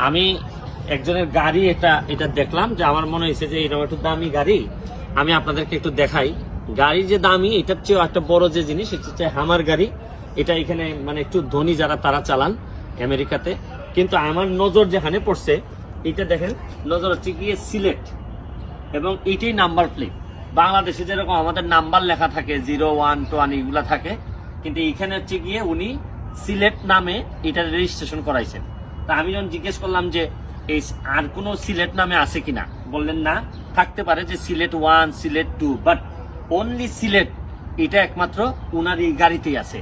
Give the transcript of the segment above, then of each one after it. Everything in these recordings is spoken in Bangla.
আমি একজনের গাড়ি এটা এটা দেখলাম যে আমার মনে হয়েছে যে এরকম একটু দামি গাড়ি। আমি আপনাদেরকে একটু দেখাই। গাড়ি যে দামি, এটার চেয়েও একটা বড় যে জিনিস এটা হচ্ছে হামার গাড়ি। এটা এখানে মানে একটু ধনী যারা, তারা চালান আমেরিকাতে। কিন্তু আমার নজর যেখানে পড়ছে, এটা দেখেন, নজর হচ্ছে গিয়ে সিলেট। এবং এটাই নাম্বার প্লেট। বাংলাদেশে যেরকম আমাদের নাম্বার লেখা থাকে, জিরো, ওয়ান টোয়ান এগুলা থাকে। কিন্তু এইখানে হচ্ছে গিয়ে উনি সিলেট নামে এটা রেজিস্ট্রেশন করাইছেন। তা আমি যখন জিজ্ঞেস করলাম যে, এই আর কোনো সিলেট নামে আছে কিনা? বললেন, না, থাকতে পারে যে Sylhet one Sylhet two but only Sylhet, এটা একমাত্র উনার এই গাড়িতেই আছে।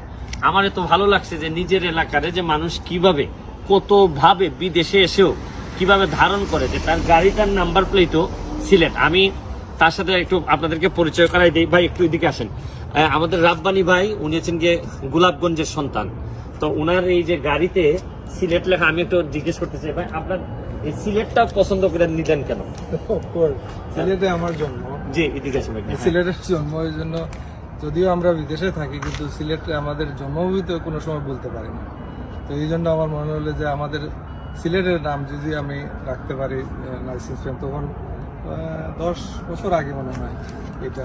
আমার এত ভালো লাগছে যে নিজের এলাকারে যে মানুষ কীভাবে কত ভাবে বিদেশে এসেও কীভাবে ধারণ করে যে তার গাড়িটার নাম্বার প্লেটও সিলেট। আমি তার সাথে একটু আপনাদেরকে পরিচয় করাই দিই। ভাই, একটু এদিকে আসেন। আমাদের রাব্বানি ভাই, উনি হচ্ছেন গিয়ে গোলাপগঞ্জের সন্তান। তো উনার এই যে গাড়িতে সিলেট লেখা আমি একটু জিজ্ঞেস করতে চাই ভাই আপনার এই সিলেটটা পছন্দ করে নিলেন কেন? সিলেটে আমার জন্ম। জি এদিকে হ্যাঁ। সিলেটের জন্ম ওই জন্য যদিও আমরা বিদেশে থাকি কিন্তু সিলেট আমাদের জন্মভূমি তো কোনো সময় বলতে পারি না। তো এই জন্য আমার মনে হলো যে আমাদের সিলেটের নাম যদি আমি রাখতে পারি লাইসেন্স তখন দশ বছর আগে মনে হয় এটা।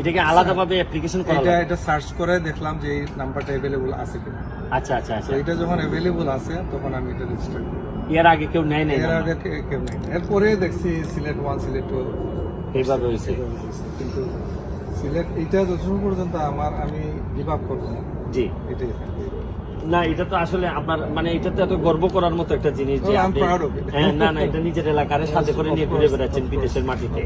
এটাকে আলাদাভাবে অ্যাপ্লিকেশন করা এটা এটা সার্চ করে দেখলাম যে এই নাম্বারটা অ্যাভেলেবল আছে কিনা। আচ্ছা আচ্ছা আচ্ছা। এটা যখন অ্যাভেলেবল আছে তখন আমি এটা রেজিস্টার করি। এর আগে কেউ নেয় নাই? এর আগে কেউ নেই। এরপরে দেখছি সিলেট ওয়ান সিলেট টু এইভাবে হয়েছে? কিন্তু সিলেট এটা যতক্ষণ পর্যন্ত আমার আমি গিভ আপ করব না। জি। এটাই। না এটা তো আসলে আপনার মানে এটা তো এত গর্ব করার মতো একটা জিনিস যে Oh, আপনি-. হ্যাঁ, না না এটা নিজের এলাকার সাথে করে নিয়ে ঘুরে বেড়াচ্ছেন বিদেশের মাটিতে।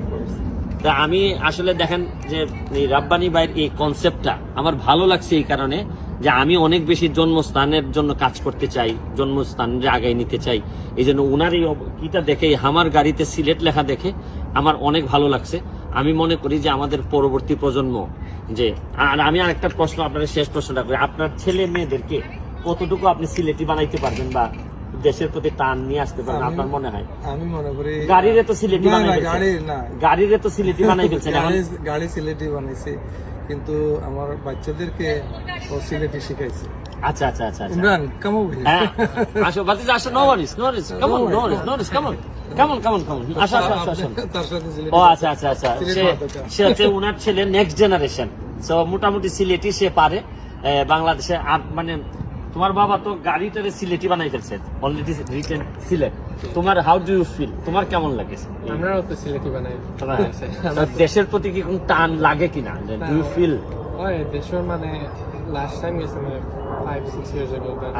তা আমি আসলে দেখেন যে এই রাব্বানি ভাইয়ের এই কনসেপ্টটা আমার ভালো লাগছে এই কারণে যে আমি অনেক বেশি জন্মস্থানের জন্য কাজ করতে চাই জন্মস্থানের আগায় নিতে চাই। এই জন্য উনার এই কিটা দেখে আমার গাড়িতে সিলেট লেখা দেখে আমার অনেক ভালো লাগছে। আমি মনে করি যে আমাদের পরবর্তী প্রজন্ম যে আর আমি আরেকটা প্রশ্ন আপনার শেষ প্রশ্নটা করি। আপনার ছেলে মেয়েদেরকে কতটুকু আপনি সিলেটি বানাইতে পারবেন বা দেশের প্রতি টান নিয়ে আসতে পারবেন আমি- আপনার মনে হয়? আমি মনে করি গাড়ির তো সিলেটি বানাই না। গাড়ির তো সিলেটি বানাই ফেলছেন গাড়ি সিলেটি বানাইছে কিন্তু আমার বাচ্চাদেরকে ও সিলেটি শিখাইছে। আচ্ছা আচ্ছা আচ্ছা আচ্ছা। ইমরান কামো হ্যাঁ। আসো বাতিজা আসো no worries no worries come on no worries no worries come on come on come on come on আসো আসো আসো আসো। তার সাথে সিলেটি ও আচ্ছা আচ্ছা আচ্ছা। সে সে হচ্ছে উনার ছেলে নেক্সট জেনারেশন সো মোটামুটি সিলেটি সে পারে। বাংলাদেশে আর মানে তোমার বাবা তো গাড়িটারে সিলেটি বানাই ফেলছে অলরেডি রিটেন সিলেট। তোমার হাউ ডু ইউ ফিল তোমার কেমন লাগে আমরাও তো সিলেটি বানাই। তোমার দেশের প্রতি কি কোন টান লাগে কিনা? ডু ইউ ফিল ওই দেশের মানে লাস্ট টাইম গেছে মানে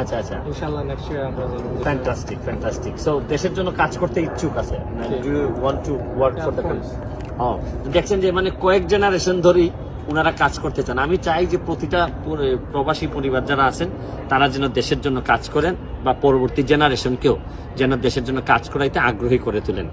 আচ্ছা আচ্ছা। ইনশাল্লাহ নেক্সট ইয়ার আমরা ফ্যান্টাস্টিক ফ্যান্টাস্টিক সো দেশের জন্য কাজ করতে ইচ্ছুক আছে? Do you want to work for the country দেখছেন যে মানে কয়েক জেনারেশন ধরেই ওনারা কাজ করতে চান। আমি চাই যে প্রতিটা প্রবাসী পরিবার যারা আছেন, তারা যেন দেশের জন্য কাজ করেন বা পরবর্তী জেনারেশনকেও যেন দেশের জন্য কাজ করাইতে আগ্রহী করে তোলেন।